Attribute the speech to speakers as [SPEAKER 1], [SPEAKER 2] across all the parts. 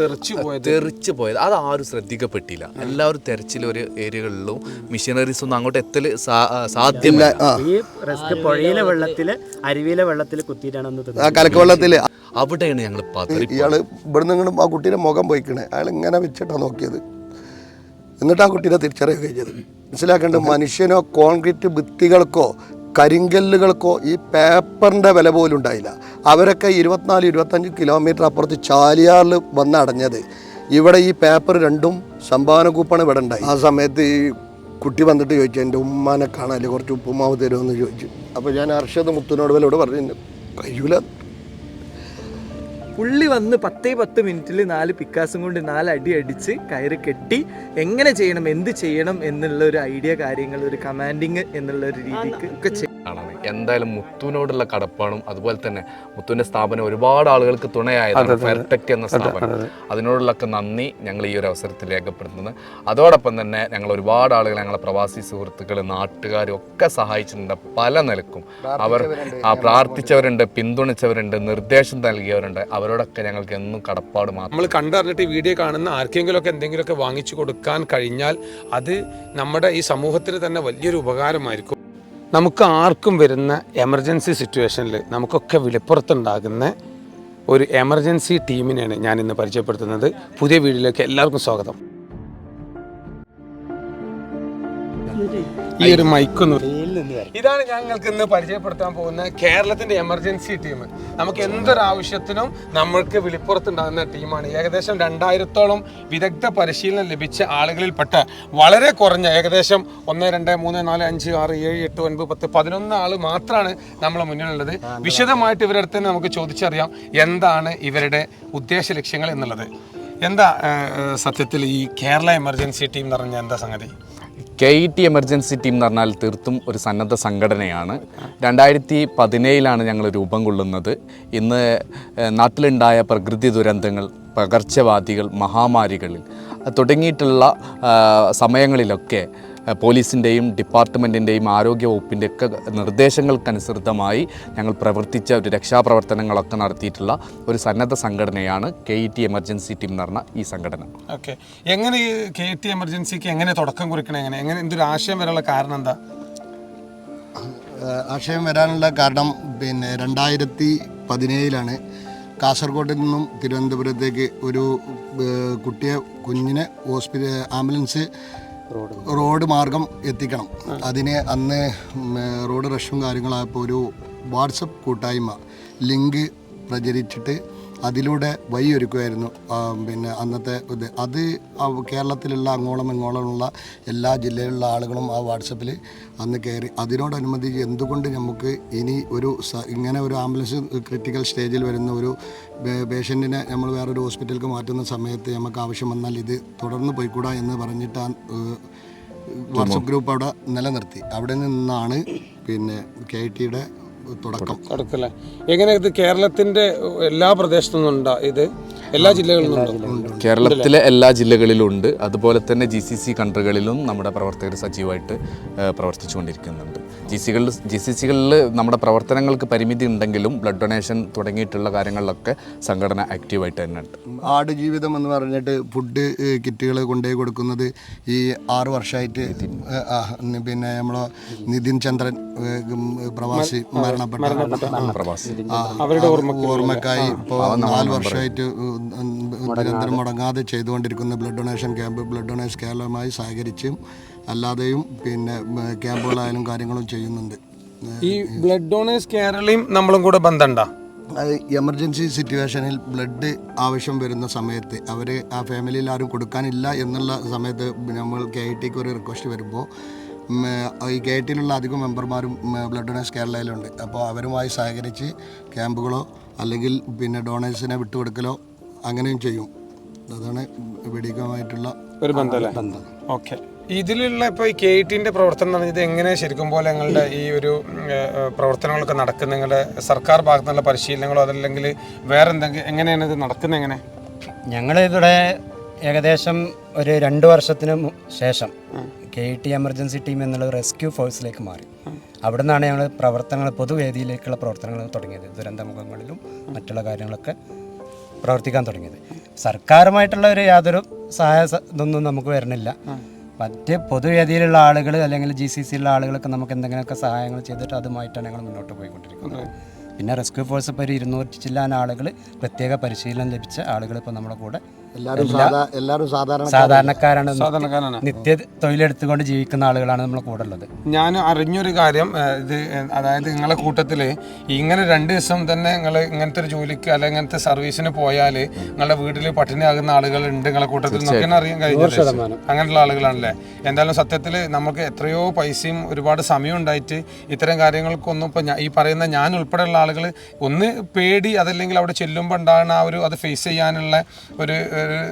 [SPEAKER 1] തെറിച്ചു പോയത്.
[SPEAKER 2] തെറിച്ച് പോയത്. അത് ആരും ശ്രദ്ധിക്കപ്പെട്ടില്ല. എല്ലാവരും തെരച്ചിൽ ഒരു ഏരിയകളിലും മിഷനറീസ് ഒന്നും അങ്ങോട്ട് എത്തൽ സാ- സാധ്യമല്ല.
[SPEAKER 3] ഈ റിസ്ക് പുഴയിലെ വെള്ളത്തിൽ അരുവിയിലെ വെള്ളത്തിൽ കുത്തിയിട്ടാണ് അന്ന്
[SPEAKER 4] ആ കലക്കവെള്ളത്തിൽ
[SPEAKER 2] അവിടെയാണ് ഞങ്ങൾ പതറി
[SPEAKER 4] ഇയാൾ ഇവിടുന്ന് ഇങ്ങോട്ടും ആ കുട്ടീന്റെ മുഖം പോയിക്കണേ. അയാൾ ഇങ്ങനെ വെച്ചിട്ടാണ് നോക്കിയത്. എന്നിട്ട് ആ കുട്ടീനെ തിരിച്ചറിയുക കഴിഞ്ഞത് മനസ്സിലാക്കേണ്ടത് മനുഷ്യനോ കോൺക്രീറ്റ് ഭിത്തികൾക്കോ കരിങ്കല്ലുകൾക്കോ ഈ പേപ്പറിന്റെ വില പോലും ഉണ്ടായില്ല. അവരൊക്കെ ഇരുപത്തിനാല് ഇരുപത്തഞ്ച് കിലോമീറ്റർ അപ്പുറത്ത് ചാലിയാറിൽ വന്നടഞ്ഞത് ഇവിടെ ഈ പേപ്പർ രണ്ടും സംഭാവന കൂപ്പാണ് ഇവിടെ ഉണ്ടായി. ആ സമയത്ത് ഈ കുട്ടി വന്നിട്ട് ചോദിച്ചു എന്റെ ഉമ്മാനെ കാണാല്ലേ കുറച്ച് ഉപ്പുമാവ് തരുമെന്ന് ചോദിച്ചു. അപ്പോൾ ഞാൻ അർഷദ് മുത്തുനോട് വിലോട് പറഞ്ഞു കഴിയൂല
[SPEAKER 5] പുള്ളി വന്ന് പത്തേ പത്ത് മിനിറ്റിൽ നാല് പിക്കാസും കൊണ്ട് നാല് അടി അടിച്ച് കയറി കെട്ടി എങ്ങനെ ചെയ്യണം എന്ത് ചെയ്യണം എന്നുള്ള ഒരു ഐഡിയ കാര്യങ്ങൾ ഒരു കമാൻഡിങ് എന്നുള്ള ഒരു രീതിക്ക് ഒക്കെ ചെയ്യും
[SPEAKER 2] എന്തായാലും മുത്തുവിനോടുള്ള കടപ്പാടും അതുപോലെ തന്നെ മുത്തുവിന്റെ സ്ഥാപനം ഒരുപാട് ആളുകൾക്ക് തുണയായതാണ് ഫെയർടെക് എന്ന സ്ഥാപനം. അതിനോടുള്ളൊക്കെ നന്ദി ഞങ്ങൾ ഈ ഒരു അവസരത്തിൽ രേഖപ്പെടുത്തുന്നത്. അതോടൊപ്പം തന്നെ ഞങ്ങൾ ഒരുപാട് ആളുകൾ ഞങ്ങളെ പ്രവാസി സുഹൃത്തുക്കൾ നാട്ടുകാരും ഒക്കെ സഹായിച്ചിട്ടുണ്ട്. പല നിലക്കും. അവർ ആ പ്രാർത്ഥിച്ചവരുണ്ട് പിന്തുണച്ചവരുണ്ട് നിർദ്ദേശം നൽകിയവരുണ്ട്. അവരോടൊക്കെ ഞങ്ങൾക്ക് എന്നും കടപ്പാട് മാത്രം.
[SPEAKER 1] നമ്മൾ കണ്ടറിഞ്ഞിട്ട് ഈ വീഡിയോ കാണുന്ന ആർക്കെങ്കിലുമൊക്കെ എന്തെങ്കിലുമൊക്കെ വാങ്ങിച്ചു കൊടുക്കാൻ കഴിഞ്ഞാൽ അത് നമ്മുടെ ഈ സമൂഹത്തിന് തന്നെ വലിയൊരു ഉപകാരമായിരിക്കും. നമുക്ക് ആർക്കും വരുന്ന എമർജൻസി സിറ്റുവേഷനിൽ നമുക്കൊക്കെ വിളിപ്പുറത്തുണ്ടാകുന്ന ഒരു എമർജൻസി ടീമിനെയാണ് ഞാൻ ഇന്ന് പരിചയപ്പെടുത്തുന്നത്. പുതിയ വീഡിയോയിലേക്ക് എല്ലാവർക്കും സ്വാഗതം. ഈ ഒരു മൈക്കൊന്ന് ഇതാണ് ഞങ്ങൾക്ക് ഇന്ന് പരിചയപ്പെടുത്താൻ പോകുന്ന കേരളത്തിന്റെ എമർജൻസി ടീം നമുക്ക് എന്തൊരാവശ്യത്തിനും നമ്മൾക്ക് വിളിപ്പുറത്തുണ്ടാകുന്ന ടീമാണ് ഏകദേശം രണ്ടായിരത്തോളം വിദഗ്ധ പരിശീലനം ലഭിച്ച ആളുകളിൽപ്പെട്ട വളരെ കുറഞ്ഞ ഏകദേശം ഒന്ന് രണ്ട് മൂന്ന് നാല് അഞ്ച് ആറ് ഏഴ് എട്ട് ഒൻപത് പത്ത് പതിനൊന്ന് ആൾ മാത്രമാണ് നമ്മളെ മുന്നിലുള്ളത്. വിശദമായിട്ട് ഇവരുടെ അടുത്ത് തന്നെ നമുക്ക് ചോദിച്ചറിയാം എന്താണ് ഇവരുടെ ഉദ്ദേശ ലക്ഷ്യങ്ങൾ എന്നുള്ളത്. എന്താ സത്യത്തിൽ ഈ കേരള എമർജൻസി ടീം എന്ന് പറഞ്ഞാൽ എന്താ സംഗതി?
[SPEAKER 2] K E T emergency team എന്ന് പറഞ്ഞാൽ തീർത്തും ഒരു സന്നദ്ധ സംഘടനയാണ്. രണ്ടായിരത്തി പതിനേഴിലാണ് ഞങ്ങൾ രൂപം കൊള്ളുന്നത്. ഇന്ന് നാട്ടിലുണ്ടായ പ്രകൃതി ദുരന്തങ്ങൾ പകർച്ചവാദികൾ മഹാമാരികളിൽ തുടങ്ങിയിട്ടുള്ള സമയങ്ങളിലൊക്കെ പോലീസിന്റെയും ഡിപ്പാർട്ട്മെന്റിന്റെയും ആരോഗ്യ വകുപ്പിന്റെ ഒക്കെ നിർദ്ദേശങ്ങൾക്കനുസൃതമായി ഞങ്ങൾ പ്രവർത്തിച്ച ഒരു രക്ഷാപ്രവർത്തനങ്ങളൊക്കെ നടത്തിയിട്ടുള്ള ഒരു സന്നദ്ധ സംഘടനയാണ് K E T emergency team എന്ന് പറഞ്ഞ ഈ സംഘടന.
[SPEAKER 1] ഓക്കെ. എങ്ങനെ ഈ കെ ഇ ടി എമർജൻസിക്ക് എങ്ങനെ തുടക്കം കുറിക്കണം എങ്ങനെ? എങ്ങനെ എന്തൊരു ആശയം വരാനുള്ള കാരണം എന്താ?
[SPEAKER 4] ആശയം വരാനുള്ള കാരണം പിന്നെ രണ്ടായിരത്തി പതിനേഴിലാണ് കാസർഗോഡിൽ നിന്നും തിരുവനന്തപുരത്തേക്ക് ഒരു കുട്ടിയെ കുഞ്ഞിനെ ഹോസ്പിറ്റൽ ആംബുലൻസ് റോഡ് മാർഗം എത്തിക്കണം. അതിന് അന്ന് റോഡ് റഷും കാര്യങ്ങളായപ്പോൾ ഒരു വാട്സപ്പ് കൂട്ടായ്മ ലിങ്ക് പ്രചരിച്ചിട്ട് അതിലൂടെ വഴിയൊരുക്കുമായിരുന്നു. പിന്നെ അന്നത്തെ ഇത്. അത് കേരളത്തിലുള്ള അങ്ങോളം ഇങ്ങോളമുള്ള എല്ലാ ജില്ലയിലുള്ള ആളുകളും ആ വാട്സപ്പിൽ അന്ന് കയറി. അതിനോടനുബന്ധിച്ച് എന്തുകൊണ്ട് നമുക്ക് ഇനി ഒരു ഇങ്ങനെ ഒരു ആംബുലൻസ് ക്രിട്ടിക്കൽ സ്റ്റേജിൽ വരുന്ന ഒരു പേഷ്യന്റിനെ നമ്മൾ വേറൊരു ഹോസ്പിറ്റലിലേക്ക് മാറ്റുന്ന സമയത്ത് നമുക്ക് ആവശ്യം വന്നാൽ ഇത് തുടർന്ന് പോയിക്കൂടാ എന്ന് പറഞ്ഞിട്ട് ആ വാട്സപ്പ് ഗ്രൂപ്പ് അവിടെ നിലനിർത്തി. അവിടെ നിന്നാണ് പിന്നെ കെ ടിയുടെ തുടക്കം.
[SPEAKER 1] തുടക്കല്ലേ? എങ്ങനെ ഇത് കേരളത്തിന്റെ എല്ലാ പ്രദേശത്തു നിന്നുണ്ടോ ഇത്? എല്ലാ ജില്ലകളിലും
[SPEAKER 2] കേരളത്തിലെ എല്ലാ ജില്ലകളിലും ഉണ്ട്. അതുപോലെ തന്നെ ജി സി സി കൺട്രികളിലും നമ്മുടെ പ്രവർത്തകർ സജീവമായിട്ട് പ്രവർത്തിച്ചുകൊണ്ടിരിക്കുന്നുണ്ട്. ജി സികളിൽ ജി സി സികളിൽ നമ്മുടെ പ്രവർത്തനങ്ങൾക്ക് പരിമിതി ഉണ്ടെങ്കിലും ബ്ലഡ് ഡൊണേഷൻ തുടങ്ങിയിട്ടുള്ള കാര്യങ്ങളിലൊക്കെ സംഘടന ആക്റ്റീവായിട്ട് തന്നെ ഉണ്ട്
[SPEAKER 4] ആട് ജീവിതം എന്ന് പറഞ്ഞിട്ട് ഫുഡ് കിറ്റുകൾ കൊണ്ടുപോയി കൊടുക്കുന്നത് ഈ ആറ് വർഷമായിട്ട് പിന്നെ നമ്മളെ നിതിൻ ചന്ദ്രൻ പ്രവാസി മരണപ്പെട്ട
[SPEAKER 2] പ്രവാസി.
[SPEAKER 1] അവരുടെ
[SPEAKER 4] ഓർമ്മക്കായി ഇപ്പോൾ നാല് വർഷമായിട്ട് നിരന്തരം മുടങ്ങാതെ ചെയ്തുകൊണ്ടിരിക്കുന്ന blood donation camp blood donation കേരളമായി സഹകരിച്ചും അല്ലാതെയും പിന്നെ ക്യാമ്പുകളായാലും കാര്യങ്ങളും ചെയ്യുന്നുണ്ട്.
[SPEAKER 1] ഈ ബ്ലഡ് ഡോണേഴ്സ് കേരളയും നമ്മളും കൂടെ ബന്ധമുണ്ടോ?
[SPEAKER 4] എമർജൻസി സിറ്റുവേഷനിൽ ബ്ലഡ് ആവശ്യം വരുന്ന സമയത്ത് അവർ ആ ഫാമിലിയിൽ ആരും കൊടുക്കാനില്ല എന്നുള്ള സമയത്ത് നമ്മൾ കെ ഐ ടിക്ക് ഒരു റിക്വസ്റ്റ് വരുമ്പോൾ ഈ കെ ഐ ടിയിലുള്ള അധികം മെമ്പർമാരും ബ്ലഡ് ഡൊണേഴ്സ് കേരളയിലുണ്ട്. അപ്പോൾ അവരുമായി സഹകരിച്ച് ക്യാമ്പുകളോ അല്ലെങ്കിൽ പിന്നെ ഡൊണേഴ്സിനെ വിട്ടുകൊടുക്കലോ അങ്ങനെയും ചെയ്യും. അതാണ് വെടികമായിട്ടുള്ള
[SPEAKER 1] ഒരു ബന്ധം. ഓക്കെ. ഇതിലുള്ള ഇപ്പോൾ ഈ കെ ടിന്റെ പ്രവർത്തനം എന്ന് പറഞ്ഞത് എങ്ങനെ ശരിക്കും പോലെ ഞങ്ങളുടെ ഈ ഒരു പ്രവർത്തനങ്ങളൊക്കെ നടക്കുന്ന നിങ്ങളുടെ സർക്കാർ ഭാഗത്തു നിന്നുള്ള പരിശീലനങ്ങളോ അതല്ലെങ്കിൽ വേറെ എന്തെങ്കിലും എങ്ങനെയാണ് ഇത് നടക്കുന്നത് എങ്ങനെ?
[SPEAKER 3] ഞങ്ങളിവിടെ ഏകദേശം ഒരു രണ്ട് വർഷത്തിന് ശേഷം കെ ടി എമർജൻസി ടീം എന്നുള്ള റെസ്ക്യൂ ഫോഴ്സിലേക്ക് മാറി. അവിടെ നിന്നാണ് ഞങ്ങൾ പ്രവർത്തനങ്ങൾ പൊതുവേദിയിലേക്കുള്ള പ്രവർത്തനങ്ങൾ തുടങ്ങിയത്. ദുരന്തമുഖങ്ങളിലും മറ്റുള്ള കാര്യങ്ങളൊക്കെ പ്രവർത്തിക്കാൻ തുടങ്ങിയത്. സർക്കാരുമായിട്ടുള്ള ഒരു യാതൊരു സഹായ ഇതൊന്നും നമുക്ക് വരണില്ല മറ്റ് പൊതുവേദിയിലുള്ള ആളുകൾ അല്ലെങ്കിൽ ജി സി സിയിലുള്ള ആളുകളൊക്കെ നമുക്ക് എന്തെങ്കിലുമൊക്കെ സഹായങ്ങൾ ചെയ്തിട്ട് അതുമായിട്ടാണ് ഞങ്ങൾ മുന്നോട്ട് പോയിക്കൊണ്ടിരിക്കുന്നത്. പിന്നെ റെസ്ക്യൂ ഫോഴ്സ് ഇപ്പോൾ ഒരു ഇരുന്നൂറ്റി ചില്ലാൻ ആളുകൾ പ്രത്യേക പരിശീലനം ലഭിച്ച ആളുകൾ ഇപ്പോൾ നമ്മുടെ കൂടെ
[SPEAKER 4] എല്ലാവരും സാധാ എല്ലാവരും സാധാരണ
[SPEAKER 3] സാധാരണക്കാരാണ്.
[SPEAKER 1] സാധാരണക്കാരാണ്.
[SPEAKER 3] നിത്യ തൊഴിലെടുത്തുകൊണ്ട് ജീവിക്കുന്ന ആളുകളാണ് നമ്മളെ കൂടെ ഉള്ളത്.
[SPEAKER 1] ഞാൻ അറിഞ്ഞൊരു കാര്യം ഇത് അതായത് നിങ്ങളെ കൂട്ടത്തിൽ ഇങ്ങനെ രണ്ട് ദിവസം തന്നെ നിങ്ങൾ ഇങ്ങനത്തെ ഒരു ജോലിക്ക് അല്ലെങ്കിൽ ഇങ്ങനത്തെ സർവീസിന് പോയാൽ നിങ്ങളുടെ വീട്ടിൽ പട്ടിണിയാകുന്ന ആളുകളുണ്ട് നിങ്ങളെ കൂട്ടത്തിൽ നമുക്ക് അറിയാൻ കഴിഞ്ഞത്. അങ്ങനെയുള്ള ആളുകളാണല്ലേ? എന്തായാലും സത്യത്തിൽ നമുക്ക് എത്രയോ പൈസയും ഒരുപാട് സമയം ഉണ്ടായിട്ട് ഇത്തരം കാര്യങ്ങൾക്കൊന്നും ഇപ്പം ഈ പറയുന്ന ഞാൻ ഉൾപ്പെടെയുള്ള ആളുകൾ ഒന്ന് പേടി അതല്ലെങ്കിൽ അവിടെ ചെല്ലുമ്പോൾ ഉണ്ടാകുന്ന ആ ഒരു അത് ഫേസ് ചെയ്യാനുള്ള ഒരു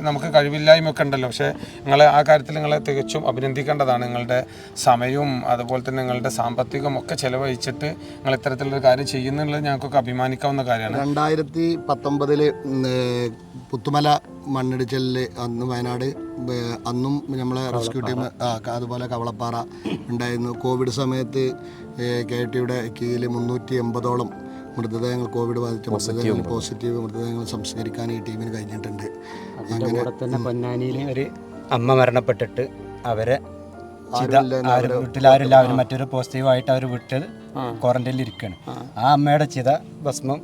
[SPEAKER 1] നമുക്ക് കഴിവില്ലായ്മ ഒക്കെ ഉണ്ടല്ലോ. പക്ഷേ നിങ്ങളെ ആ കാര്യത്തിൽ നിങ്ങളെ തികച്ചും അഭിനന്ദിക്കേണ്ടതാണ്. നിങ്ങളുടെ സമയവും അതുപോലെ തന്നെ നിങ്ങളുടെ സാമ്പത്തികം ഒക്കെ ചെലവഴിച്ചിട്ട് നിങ്ങൾ ഇത്തരത്തിലൊരു കാര്യം ചെയ്യുന്നുള്ളത് ഞങ്ങൾക്കൊക്കെ അഭിമാനിക്കാവുന്ന കാര്യമാണ്.
[SPEAKER 4] രണ്ടായിരത്തി പത്തൊമ്പതിൽ പുത്തുമല മണ്ണിടിച്ചലിൽ അന്ന് വയനാട് അന്നും നമ്മളെ റെസ്ക്യൂ ടീം അതുപോലെ കവളപ്പാറ ഉണ്ടായിരുന്നു. കോവിഡ് സമയത്ത് കെ ടിയുടെ കീഴിൽ മുന്നൂറ്റി എൺപതോളം മൃതദേഹങ്ങൾ കോവിഡ് ബാധിച്ച മൃതദേഹങ്ങൾ പോസിറ്റീവ് മൃതദേഹങ്ങൾ സംസ്കരിക്കാൻ ഈ ടീമിന് കഴിഞ്ഞിട്ടുണ്ട്.
[SPEAKER 3] അങ്ങനെ തന്നെ പൊന്നാനിയിലെ ഒരു അമ്മ മരണപ്പെട്ടിട്ട് അവരെ വീട്ടിലാരെല്ലാവരും മറ്റൊരു പോസിറ്റീവായിട്ട് അവർ വിട്ട് ക്വാറന്റൈനിൽ ഇരിക്കുകയാണ് ആ അമ്മയുടെ ചിത ഭസ്മം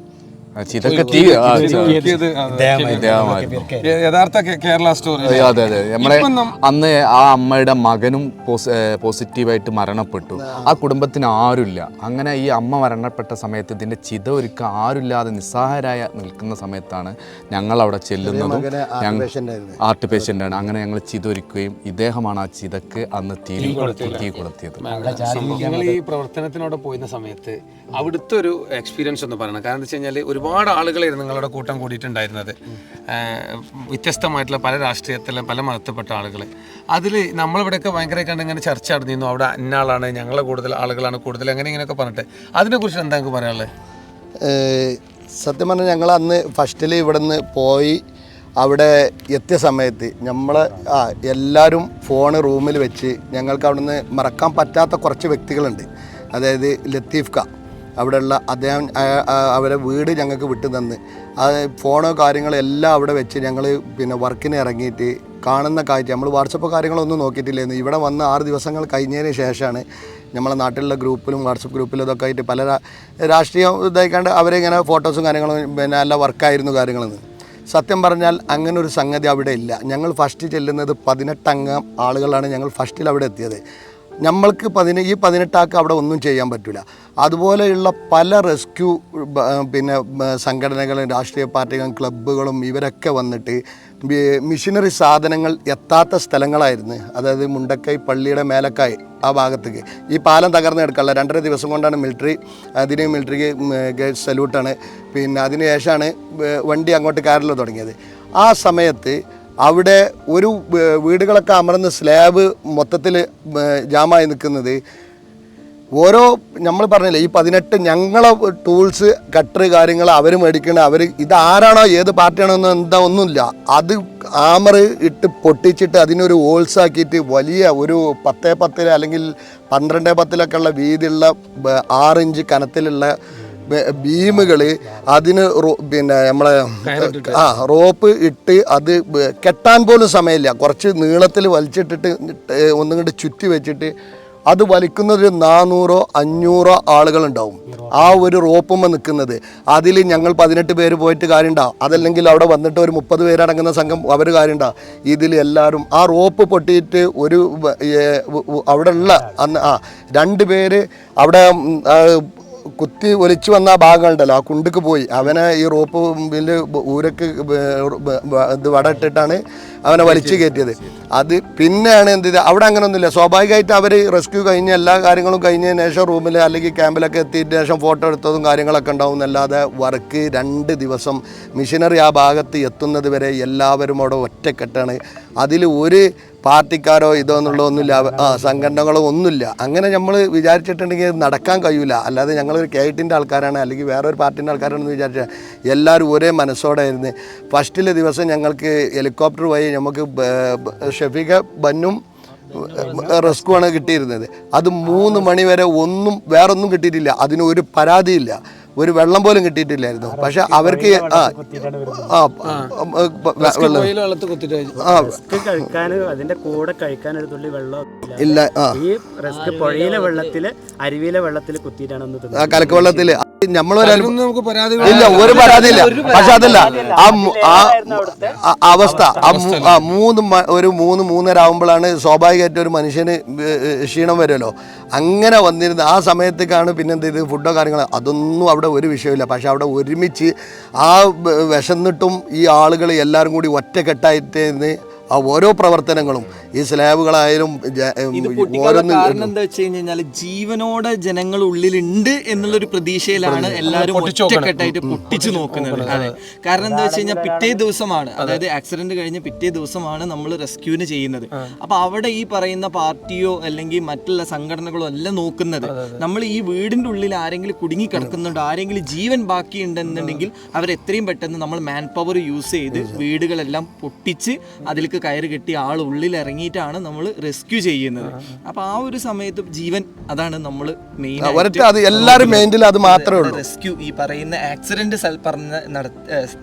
[SPEAKER 1] യഥാർത്ഥ കേരള സ്റ്റോറി
[SPEAKER 2] അതെ അതെ നമ്മളെ അന്ന് ആ അമ്മയുടെ മകനും പോസിറ്റീവായിട്ട് മരണപ്പെട്ടു. ആ കുടുംബത്തിന് ആരുമില്ല. അങ്ങനെ ഈ അമ്മ മരണപ്പെട്ട സമയത്ത് ഇതിന്റെ ചിത ഒരുക്ക ആരുമില്ലാതെ നിസ്സഹായരായ നിൽക്കുന്ന സമയത്താണ് ഞങ്ങൾ അവിടെ ചെല്ലുന്നത്. ആർട്ട് പേഷ്യന്റ് ആണ് അങ്ങനെ ഞങ്ങൾ ചിത ഒരുക്കുകയും ഇദ്ദേഹമാണ് ആ ചിതക്ക് അന്ന് തീ തീ കൊളുത്തിയത്.
[SPEAKER 1] ഞങ്ങൾ ഈ പ്രവർത്തനത്തിനോടെ പോയിരുന്ന സമയത്ത് അവിടുത്തെ ഒരു എക്സ്പീരിയൻസ് ഒന്ന് പറയണം. കാരണം എന്താ വെച്ച് കഴിഞ്ഞാൽ ഒരുപാട് ആളുകളായിരുന്നു നിങ്ങളുടെ കൂട്ടം കൂടിയിട്ടുണ്ടായിരുന്നത്. വ്യത്യസ്തമായിട്ടുള്ള പല രാഷ്ട്രീയത്തിലും പല മതത്തിൽപ്പെട്ട ആളുകൾ അതിൽ നമ്മളിവിടെയൊക്കെ ഭയങ്കര കണ്ട് ഇങ്ങനെ ചർച്ച നടന്നിരുന്നു. അവിടെ അന്നാളാണ് ഞങ്ങളെ കൂടുതൽ ആളുകളാണ് കൂടുതൽ അങ്ങനെ ഇങ്ങനെയൊക്കെ പറഞ്ഞിട്ട്. അതിനെക്കുറിച്ച് എന്താ നിങ്ങൾക്ക് പറയാനുള്ളത്
[SPEAKER 4] സത്യം പറഞ്ഞാൽ ഞങ്ങൾ അന്ന് ഫസ്റ്റിൽ ഇവിടെ നിന്ന് പോയി അവിടെ എത്തിയ സമയത്ത് നമ്മൾ ആ എല്ലാവരും ഫോൺ റൂമിൽ വെച്ച് ഞങ്ങൾക്ക് അവിടുന്ന് മറക്കാൻ പറ്റാത്ത കുറച്ച് വ്യക്തികളുണ്ട്. അതായത് ലത്തീഫ് ക അവിടെയുള്ള അദ്ദേഹം അവരെ വീട് ഞങ്ങൾക്ക് വിട്ടു തന്ന്. അത് ഫോണോ കാര്യങ്ങളോ എല്ലാം അവിടെ വെച്ച് ഞങ്ങൾ പിന്നെ വർക്കിന് ഇറങ്ങിയിട്ട് കാണുന്ന കാഴ്ച നമ്മൾ വാട്സപ്പ് കാര്യങ്ങളൊന്നും നോക്കിയിട്ടില്ലായിരുന്നു. ഇവിടെ വന്ന് ആറ് ദിവസങ്ങൾ കഴിഞ്ഞതിന് ശേഷമാണ് നമ്മളെ നാട്ടിലുള്ള ഗ്രൂപ്പിലും വാട്സപ്പ് ഗ്രൂപ്പിലും ഇതൊക്കെ ആയിട്ട് പല രാഷ്ട്രീയം ഇതായിക്കാണ്ട് അവരിങ്ങനെ ഫോട്ടോസും കാര്യങ്ങളും പിന്നെ നല്ല വർക്കായിരുന്നു കാര്യങ്ങളെന്ന്. സത്യം പറഞ്ഞാൽ അങ്ങനെ ഒരു സംഗതി അവിടെ ഇല്ല. ഞങ്ങൾ ഫസ്റ്റ് ചെല്ലുന്നത് പതിനെട്ടംഗം ആളുകളാണ് ഞങ്ങൾ ഫസ്റ്റിൽ അവിടെ എത്തിയത്. നമ്മൾക്ക് പതിന ഈ പതിനെട്ടാൾക്ക് അവിടെ ഒന്നും ചെയ്യാൻ പറ്റില്ല അതുപോലെയുള്ള പല റെസ്ക്യൂ പിന്നെ സംഘടനകളും രാഷ്ട്രീയ പാർട്ടികളും ക്ലബ്ബുകളും ഇവരൊക്കെ വന്നിട്ട് മിഷനറി സാധനങ്ങൾ എത്താത്ത സ്ഥലങ്ങളായിരുന്നു. അതായത് മുണ്ടക്കൈ പള്ളിയുടെ മേലക്കായി ആ ഭാഗത്തേക്ക്. ഈ പാലം തകർന്ന് എടുക്കാനുള്ള രണ്ടര ദിവസം കൊണ്ടാണ് മിലിറ്ററി അതിന് മിലിറ്ററിക്ക് സല്യൂട്ടാണ്. പിന്നെ അതിനുശേഷമാണ് വണ്ടി അങ്ങോട്ട് കയറൽ തുടങ്ങിയത്. ആ സമയത്ത് അവിടെ ഒരു വീടുകളൊക്കെ അമർന്ന് സ്ലാബ് മൊത്തത്തിൽ ജാമായി നിൽക്കുന്നത്. ഓരോ നമ്മൾ പറഞ്ഞില്ലേ ഈ പതിനെട്ട് ഞങ്ങളെ ടൂൾസ് കട്ടർ കാര്യങ്ങൾ അവർ മേടിക്കണ അവർ ഇതാരാണോ ഏത് പാർട്ടിയാണോ എന്ന് എന്താ ഒന്നുമില്ല. അത് ആമർ ഇട്ട് പൊട്ടിച്ചിട്ട് അതിനൊരു ഹോൾസ് ആക്കിയിട്ട് വലിയ ഒരു പത്തേ പത്തിൽ അല്ലെങ്കിൽ പന്ത്രണ്ടേ പത്തിലൊക്കെ ഉള്ള വീതിയുള്ള ആറിഞ്ച് കനത്തിലുള്ള ബീമുകൾ അതിന് പിന്നെ നമ്മളെ ആ റോപ്പ് ഇട്ട് അത് കെട്ടാൻ പോലും സമയമില്ല. കുറച്ച് നീളത്തിൽ വലിച്ചിട്ടിട്ട് ഒന്നും കൂടി ചുറ്റി വെച്ചിട്ട് അത് വലിക്കുന്നത് ഒരു നാനൂറോ അഞ്ഞൂറോ ആളുകളുണ്ടാവും. ആ ഒരു റോപ്പുമ്മ നിൽക്കുന്നത് അതിൽ ഞങ്ങൾ പതിനെട്ട് പേര് പോയിട്ട് കാര്യമുണ്ടാവും അതല്ലെങ്കിൽ അവിടെ വന്നിട്ട് ഒരു മുപ്പത് പേരടങ്ങുന്ന സംഘം അവർ കാര്യമുണ്ടാവും ഇതിൽ എല്ലാവരും ആ റോപ്പ് പൊട്ടിയിട്ട് ഒരു അവിടെ ഉള്ള അന്ന് ആ രണ്ട് പേര് അവിടെ കുത്തി ഒലിച്ചു വന്ന ആ ഭാഗമുണ്ടല്ലോ. ആ കുണ്ടുക്ക് പോയി. അവനെ ഈ റോപ്പ് മുമ്പിൽ ഊരക്ക് ഇത് വട ഇട്ടിട്ടാണ് അവനെ വലിച്ചു കയറ്റിയത്. അത് പിന്നെയാണ് എന്ത് ചെയ്തത്? അവിടെ അങ്ങനെ ഒന്നുമില്ല സ്വാഭാവികമായിട്ട് അവർ റെസ്ക്യൂ കഴിഞ്ഞ് എല്ലാ കാര്യങ്ങളും കഴിഞ്ഞതിന് ശേഷം റൂമിൽ അല്ലെങ്കിൽ ക്യാമ്പിലൊക്കെ എത്തിയതിന് ശേഷം ഫോട്ടോ എടുത്തതും കാര്യങ്ങളൊക്കെ ഉണ്ടാവും. എന്നല്ലാതെ വർക്ക് രണ്ട് ദിവസം മിഷനറി ആ ഭാഗത്ത് എത്തുന്നത് വരെ എല്ലാവരും അവിടെ ഒറ്റക്കെട്ടാണ്. അതിൽ ഒരു പാർട്ടിക്കാരോ ഇതോ എന്നുള്ള ഒന്നുമില്ല. സംഘടനകളോ ഒന്നുമില്ല. അങ്ങനെ നമ്മൾ വിചാരിച്ചിട്ടുണ്ടെങ്കിൽ നടക്കാൻ കഴിയില്ല അല്ലാതെ ഞങ്ങൾ കെ ഐറ്റിന്റെ ആൾക്കാരാണ് അല്ലെങ്കിൽ വേറെ ഒരു പാർട്ടിന്റെ ആൾക്കാരാണെന്ന് വിചാരിച്ചാൽ എല്ലാവരും ഒരേ മനസ്സോടെ ആയിരുന്നു. ഫസ്റ്റിലെ ദിവസം ഞങ്ങൾക്ക് ഹെലികോപ്റ്റർ വഴി നമുക്ക് ഷഫീഖ ബന്നും റെസ്ക്യൂ ആണ് കിട്ടിയിരുന്നത്. അത് മൂന്ന് മണിവരെ ഒന്നും വേറൊന്നും കിട്ടിയിട്ടില്ല. അതിന് ഒരു പരാതിയില്ല. ഒരു വെള്ളം പോലും കിട്ടിയിട്ടില്ലായിരുന്നു. പക്ഷെ അവർക്ക് ആ
[SPEAKER 3] അതിന്റെ കൂടെ കഴിക്കാൻ ഒരു തുള്ളി വെള്ളം
[SPEAKER 4] ഇല്ല.
[SPEAKER 3] ഈ റിസ്ക് പുഴയിലെ വെള്ളത്തിൽ അരുവിയിലെ വെള്ളത്തിൽ കുത്തിയിട്ടാണ്
[SPEAKER 4] കലക്ക്
[SPEAKER 1] വെള്ളത്തിൽ. പരാതി
[SPEAKER 4] ഇല്ല ഒരു പരാതിയില്ല. പക്ഷെ അതല്ല ആ അവസ്ഥ. ആ മൂന്ന് ഒരു മൂന്ന് മൂന്നര ആകുമ്പോഴാണ് സ്വാഭാവികമായിട്ട് ഒരു മനുഷ്യന് ക്ഷീണം വരുമല്ലോ. അങ്ങനെ വന്നിരുന്ന ആ സമയത്തേക്കാണ് പിന്നെ എന്ത് ചെയ്ത് ഫുഡോ കാര്യങ്ങളോ അതൊന്നും അവിടെ ഒരു വിഷയമില്ല പക്ഷെ അവിടെ ഒരുമിച്ച് ആ വിശന്നിട്ടും ഈ ആളുകൾ എല്ലാവരും കൂടി ഒറ്റക്കെട്ടായിട്ട് ആ ഓരോ പ്രവർത്തനങ്ങളും ഈ സ്ലാബുകളായാലും
[SPEAKER 5] കാരണം എന്താ വെച്ച് കഴിഞ്ഞാൽ ജീവനോടെ ജനങ്ങൾ ഉള്ളിലുണ്ട് എന്നുള്ളൊരു പ്രതീക്ഷയിലാണ് എല്ലാവരും ഒറ്റക്കെട്ടായിട്ട് പൊട്ടിച്ചു നോക്കുന്നത്. അതെ. കാരണം എന്താ വെച്ച് കഴിഞ്ഞാൽ പിറ്റേ ദിവസമാണ്. അതായത് ആക്സിഡന്റ് കഴിഞ്ഞ പിറ്റേ ദിവസമാണ് നമ്മൾ റെസ്ക്യൂവിന് ചെയ്യുന്നത്. അപ്പൊ അവിടെ ഈ പറയുന്ന പാർട്ടിയോ അല്ലെങ്കിൽ മറ്റുള്ള സംഘടനകളോ എല്ലാം നോക്കുന്നത്. നമ്മൾ ഈ വീടിന്റെ ഉള്ളിൽ ആരെങ്കിലും കുടുങ്ങി കിടക്കുന്നുണ്ടോ ആരെങ്കിലും ജീവൻ ബാക്കിയുണ്ടെന്നുണ്ടെങ്കിൽ അവർ എത്രയും പെട്ടെന്ന് നമ്മൾ മാൻ പവർ യൂസ് ചെയ്ത് വീടുകളെല്ലാം പൊട്ടിച്ച് അതിലേക്ക് കയറ് കെട്ടി ആൾ ഉള്ളിൽ ഇറങ്ങിയിട്ടാണ് നമ്മൾ റെസ്ക്യൂ ചെയ്യുന്നത്. അപ്പൊ ആ ഒരു സമയത്ത് ജീവൻ അതാണ് നമ്മൾ മെയിൻ
[SPEAKER 4] അത് എല്ലാവരും മൈൻഡിൽ അത് മാത്രമേ ഉള്ളൂ.
[SPEAKER 5] റെസ്ക്യൂ ഈ പറയുന്ന ആക്സിഡന്റ് പറഞ്ഞ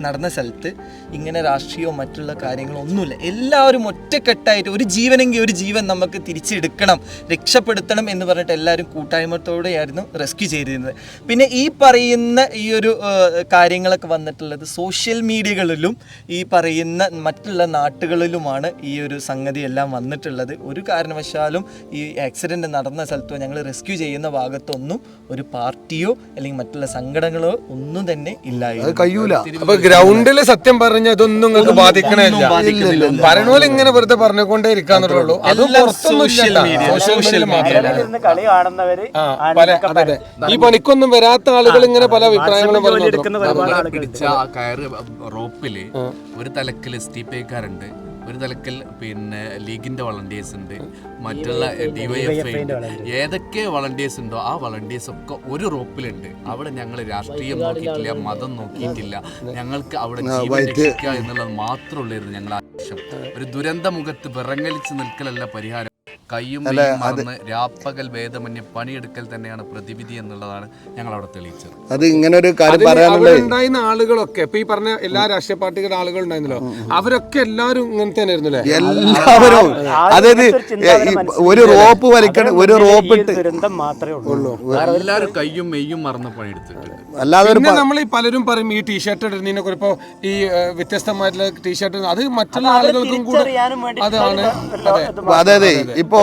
[SPEAKER 5] നടന്ന സ്ഥലത്ത് ഇങ്ങനെ രാഷ്ട്രീയമോ മറ്റുള്ള കാര്യങ്ങളോ ഒന്നുമില്ല. എല്ലാവരും ഒറ്റക്കെട്ടായിട്ട് ഒരു ജീവനെങ്കിൽ ഒരു ജീവൻ നമുക്ക് തിരിച്ചെടുക്കണം രക്ഷപ്പെടുത്തണം എന്ന് പറഞ്ഞിട്ട് എല്ലാവരും കൂട്ടായ്മത്തോടെയായിരുന്നു റെസ്ക്യൂ ചെയ്തിരുന്നത്. പിന്നെ ഈ പറയുന്ന ഈ ഒരു കാര്യങ്ങളൊക്കെ വന്നിട്ടുള്ളത് സോഷ്യൽ മീഡിയകളിലും ഈ പറയുന്ന മറ്റുള്ള നാട്ടുകളിലുമാണ് ഈ ഒരു സംഗതി എല്ലാം വന്നിട്ടുള്ളത്. ഒരു കാരണവശാലും ഈ ആക്സിഡന്റ് നടന്ന സ്ഥലത്തോ ഞങ്ങൾ റെസ്ക്യൂ ചെയ്യുന്ന ഭാഗത്തൊന്നും ഒരു പാർട്ടിയോ അല്ലെങ്കിൽ മറ്റുള്ള സംഘടനകളോ ഒന്നും തന്നെ
[SPEAKER 4] അത്
[SPEAKER 5] ഇല്ലായിരുന്നു
[SPEAKER 4] കഴിയൂല
[SPEAKER 1] അപ്പൊ ഗ്രൗണ്ടിൽ സത്യം പറഞ്ഞ ഇതൊന്നും നിങ്ങൾക്ക് ബാധിക്കണില്ല. ഇങ്ങനെ വെറുതെ പറഞ്ഞുകൊണ്ടേ ഇരിക്കാന്നുള്ളൂ അത്
[SPEAKER 3] കളി കാണുന്നവര്
[SPEAKER 1] ഈ പണിക്കൊന്നും വരാത്ത ആളുകൾ ഇങ്ങനെ പല അഭിപ്രായങ്ങളും പറഞ്ഞു
[SPEAKER 2] പിടിച്ച ആ കയറ് റോപ്പിൽ ഒരു തലക്കിൽ സ്റ്റീപ്പേക്കാരുണ്ട് ഒരു തലക്കിൽ പിന്നെ ലീഗിന്റെ വളണ്ടിയേഴ്സ് ഉണ്ട്. മറ്റുള്ള ഡിവൈഎഫ്ഐ ഉണ്ട് ഏതൊക്കെ വളണ്ടിയേഴ്സ് ഉണ്ടോ ആ വളണ്ടിയേഴ്സ് ഒക്കെ ഒരു റോപ്പിലുണ്ട്. അവിടെ ഞങ്ങൾ രാഷ്ട്രീയം നോക്കിയിട്ടില്ല മതം നോക്കിയിട്ടില്ല. ഞങ്ങൾക്ക് അവിടെ ജീവൻ രക്ഷിക്കുക എന്നുള്ളത് മാത്രമുള്ളായിരുന്നു ഞങ്ങൾ ആവശ്യം ഒരു ദുരന്ത മുഖത്ത് വിറങ്ങലിച്ച് നിൽക്കലല്ല പരിഹാരം. കയ്യും മെയ്യും മറന്ന് രാപ്പകൽ ഭേദമന്യ പണിയെടുക്കൽ തന്നെയാണ് പ്രതിവിധി എന്നുള്ളതാണ് ഞങ്ങൾ അവിടെ തെളിയിച്ചത്
[SPEAKER 4] അത് ഇങ്ങനെ ഒരു കാര്യം
[SPEAKER 1] ഉണ്ടായിരുന്ന ആളുകളൊക്കെ ഇപ്പൊ ഈ പറഞ്ഞ എല്ലാ രാഷ്ട്രീയ പാർട്ടികളുടെ ആളുകൾ ഉണ്ടായിരുന്നല്ലോ അവരൊക്കെ എല്ലാവരും ഇങ്ങനെ തന്നെ ആയിരുന്നല്ലേ
[SPEAKER 4] എല്ലാവരും അതായത് ഒരു റോപ്പ് വലിക്കണ ഒരു റോപ്പ് ഇട്ട്
[SPEAKER 3] ദുരന്തം മാത്രമേ ഉള്ളൂ
[SPEAKER 2] എല്ലാവരും കയ്യും മെയ്യും മറന്ന് പണിയെടുത്തിട്ടുണ്ട്
[SPEAKER 4] അല്ലാതെ
[SPEAKER 1] പിന്നെ നമ്മൾ ഈ പലരും പറയും ഈ ടീഷർട്ട് ഇടുന്നതിനെ കുറിച്ച് ഇപ്പൊ ഈ വ്യത്യസ്തമായിട്ടുള്ള ടീഷർട്ട് അത് മറ്റുള്ള ആളുകൾക്കും കൂടെ അതാണ്
[SPEAKER 4] അതെ അതെ ഇപ്പോ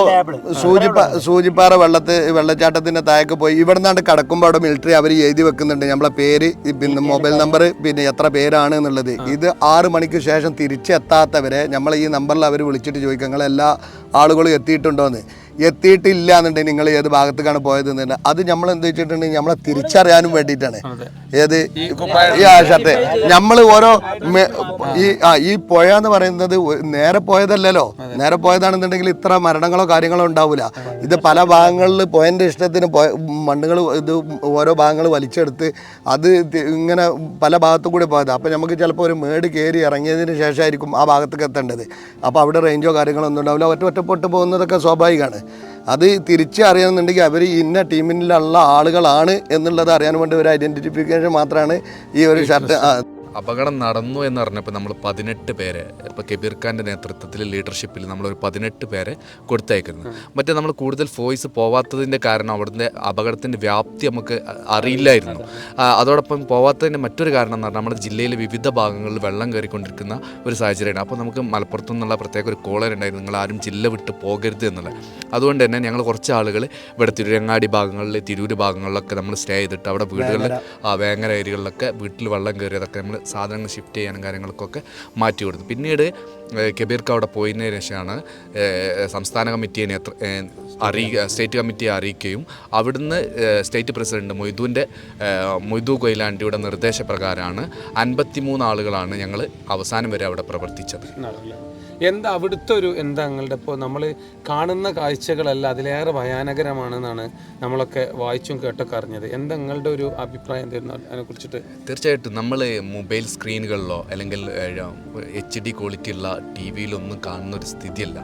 [SPEAKER 4] സൂചിപ്പ സൂചിപ്പാറ വെള്ളത്ത് വെള്ളച്ചാട്ടത്തിന്റെ താഴേക്ക് പോയി. ഇവിടെ നിന്നാണ്ട് കടക്കുമ്പോൾ അവിടെ മിലിറ്ററി അവർ എഴുതി വെക്കുന്നുണ്ട്. നമ്മളെ പേര് പിന്നെ മൊബൈൽ നമ്പർ പിന്നെ എത്ര പേരാണ് എന്നുള്ളത്. ഇത് ആറ് മണിക്ക് ശേഷം തിരിച്ചെത്താത്തവരെ നമ്മൾ ഈ നമ്പറിൽ അവർ വിളിച്ചിട്ട് ചോദിക്കുക എല്ലാ ആളുകളും എത്തിയിട്ടുണ്ടോന്ന്? എത്തിയിട്ടില്ല എന്നുണ്ടെങ്കിൽ നിങ്ങൾ ഏത് ഭാഗത്തേക്കാണ് പോയത് അത് നമ്മൾ എന്ത് വെച്ചിട്ടുണ്ടെങ്കിൽ നമ്മളെ തിരിച്ചറിയാനും വേണ്ടിയിട്ടാണ്. ഏത്? ഈ ആശത്തെ നമ്മൾ ഓരോ ഈ ആ ഈ പുഴ എന്ന് പറയുന്നത് നേരെ പോയതല്ലല്ലോ. നേരെ പോയതാണെന്നുണ്ടെങ്കിൽ ഇത്ര മരണങ്ങളോ കാര്യങ്ങളോ ഉണ്ടാവില്ല ഇത് പല ഭാഗങ്ങളിൽ പോയതിന്റെ ഇഷ്ടത്തിന് മണ്ണുകൾ ഇത് ഓരോ ഭാഗങ്ങൾ വലിച്ചെടുത്ത് അത് ഇങ്ങനെ പല ഭാഗത്തും കൂടി പോയത്. അപ്പോൾ നമുക്ക് ചിലപ്പോൾ ഒരു മേട് കയറി ഇറങ്ങിയതിന് ശേഷമായിരിക്കും ആ ഭാഗത്തേക്ക് എത്തേണ്ടത്. അപ്പോൾ അവിടെ റേഞ്ചോ കാര്യങ്ങളോ ഒന്നും ഉണ്ടാവില്ല. ഒറ്റ ഒറ്റപ്പെട്ട് പോകുന്നതൊക്കെ സ്വാഭാവികമാണ്. അത് തിരിച്ചറിയണമെന്നുണ്ടെങ്കിൽ അവർ ഇന്ന ടീമിലുള്ള ആളുകളാണ് എന്നുള്ളത് അറിയാൻ വേണ്ടി ഒരു ഐഡന്റിഫിക്കേഷൻ മാത്രമാണ് ഈ ഒരു ഷർട്ട്
[SPEAKER 2] അപകടം നടന്നു എന്ന് പറഞ്ഞപ്പോൾ നമ്മൾ പതിനെട്ട് പേരെ ഇപ്പോൾ കബീർ ഖാന്റെ നേതൃത്വത്തിൽ ലീഡർഷിപ്പിൽ നമ്മളൊരു പതിനെട്ട് പേരെ കൊടുത്തയക്കുന്നത് മറ്റേ നമ്മൾ കൂടുതൽ ഫോയ്സ് പോവാത്തതിന്റെ കാരണം അവിടുത്തെ അപകടത്തിന്റെ വ്യാപ്തി നമുക്ക് അറിയില്ലായിരുന്നു. അതോടൊപ്പം പോവാത്തതിന്റെ മറ്റൊരു കാരണം എന്ന് പറഞ്ഞാൽ നമ്മുടെ ജില്ലയിലെ വിവിധ ഭാഗങ്ങളിൽ വെള്ളം കയറിക്കൊണ്ടിരിക്കുന്ന ഒരു സാഹചര്യമാണ്. അപ്പോൾ നമുക്ക് മലപ്പുറത്തു നിന്നുള്ള പ്രത്യേക ഒരു കോളർ ഉണ്ടായിരുന്നു. നിങ്ങൾ ആരും ജില്ല വിട്ട് പോകരുത് എന്നുള്ളത്. അതുകൊണ്ട് തന്നെ ഞങ്ങൾ കുറച്ച് ആളുകൾ ഇവിടെ തിരുരങ്ങാടി ഭാഗങ്ങളിൽ തിരൂര് ഭാഗങ്ങളിലൊക്കെ നമ്മൾ സ്റ്റേ ചെയ്തിട്ട് അവിടെ വീടുകളിൽ ആ വേങ്ങര ഏരിയകളിലൊക്കെ വീട്ടിൽ വെള്ളം കയറിയതൊക്കെ നമ്മൾ സാധനങ്ങൾ ഷിഫ്റ്റ് ചെയ്യാനും കാര്യങ്ങൾക്കൊക്കെ മാറ്റി കൊടുത്തു പിന്നീട് കബീർക്ക് അവിടെ പോയതിന് ശേഷമാണ് സംസ്ഥാന കമ്മിറ്റിയെ എത്ര അറിയിക്കുക സ്റ്റേറ്റ് കമ്മിറ്റിയെ അറിയിക്കുകയും അവിടുന്ന് സ്റ്റേറ്റ് പ്രസിഡന്റ് മൊയ്തുവിന്റെ മൊയ്തു കൊയിലാണ്ടിയുടെ നിർദ്ദേശപ്രകാരമാണ് അൻപത്തിമൂന്ന് ആളുകളാണ് ഞങ്ങൾ അവസാനം വരെ അവിടെ പ്രവർത്തിച്ചത്?
[SPEAKER 1] എന്താ അവിടുത്തെ ഒരു എന്താ നിങ്ങളുടെ ഇപ്പോൾ നമ്മൾ കാണുന്ന കാഴ്ചകളല്ല അതിലേറെ ഭയാനകരമാണെന്നാണ് നമ്മളൊക്കെ വായിച്ചും കേട്ടൊക്കെ അറിഞ്ഞത്. എന്താ നിങ്ങളുടെ ഒരു അഭിപ്രായം എന്തായിരുന്നു? അതിനെ കുറിച്ചിട്ട്.
[SPEAKER 2] തീർച്ചയായിട്ടും നമ്മൾ മൊബൈൽ സ്ക്രീനുകളിലോ അല്ലെങ്കിൽ എച്ച് ഡി ക്വാളിറ്റി ഉള്ള ടി വിയിലൊന്നും കാണുന്ന ഒരു സ്ഥിതിയല്ല.